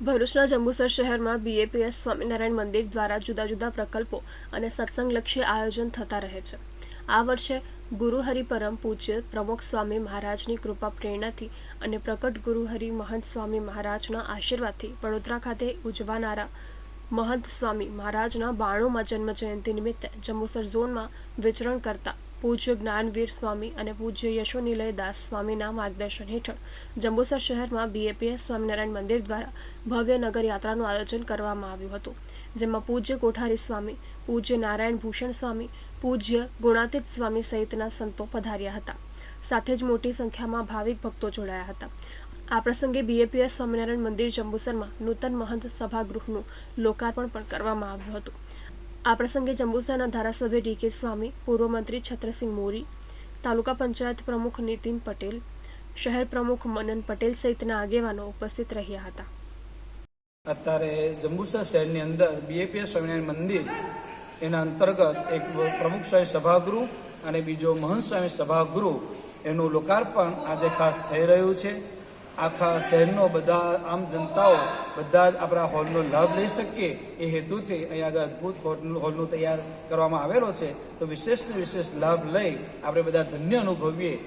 ભરૂચના જંબુસર શહેરમાં બીએપીએસ સ્વામિનારાયણ મંદિર દ્વારા જુદા જુદા પ્રકલ્પો અને સત્સંગલક્ષી આયોજન થતા રહે છે. આ વર્ષે ગુરુ હરિપરમ પૂજ્ય પ્રમુખ સ્વામી મહારાજની કૃપા પ્રેરણાથી અને પ્રકટ ગુરુ હરિ મહંત સ્વામી મહારાજના આશીર્વાદથી વડોદરા ખાતે ઉજવાનારા મહંત સ્વામી મહારાજના બાણુંમાં જન્મ જયંતિ નિમિત્તે જંબુસર ઝોનમાં વિચરણ કરતા પૂજ્ય જ્ઞાનવીર સ્વામી અને પૂજ્ય યશોનિલય દાસ સ્વામીના માર્ગદર્શન હેઠળ જંબુસર શહેરમાં બીએપીએસ સ્વામિનારાયણ મંદિર દ્વારા ભવ્ય નગર યાત્રાનું આયોજન કરવામાં આવ્યું હતું, જેમાં પૂજ્ય કોઠારી સ્વામી, પૂજ્ય નારાયણ ભૂષણ સ્વામી, પૂજ્ય ગુણાતીત સ્વામી સહિતના સંતો પધાર્યા હતા. સાથે જ મોટી સંખ્યામાં ભાવિક ભક્તો જોડાયા હતા. આ પ્રસંગે બીએપીએસ સ્વામિનારાયણ મંદિર જંબુસરમાં નૂતન મહંત સભાગૃહનું લોકાર્પણ પણ કરવામાં આવ્યું હતું. આ પ્રસંગે જંબુસરના ધારાસભ્ય ડીકે સ્વામી, પૂર્વ મંત્રી છત્રસિંહ મોરી, તાલુકા પંચાયત પ્રમુખ નીતિન પટેલ, શહેર પ્રમુખ મનન પટેલ સહિતના આગેવાનો ઉપસ્થિત રહ્યા હતા. અત્યારે જંબુસર શહેરની અંદર બીએપીએસ સ્વામિનારાયણ મંદિર એના અંતર્ગત એક પ્રમુખ સ્વામી સભાગૃહ અને બીજો મહંત સ્વામી સભાગૃહ એનું લોકાર્પણ આજે ખાસ થઈ રહ્યું છે. આખા શહેરનો બધા આમ જનતાઓ બધા જ આપણા હોલનો લાભ લઈ શકીએ એ હેતુથી અહીંયા આગળ અદ્ભુત હોલનું હોલનું તૈયાર કરવામાં આવેલો છે. તો વિશેષ વિશેષ લાભ લઈ આપણે બધા ધન્ય અનુભવીએ.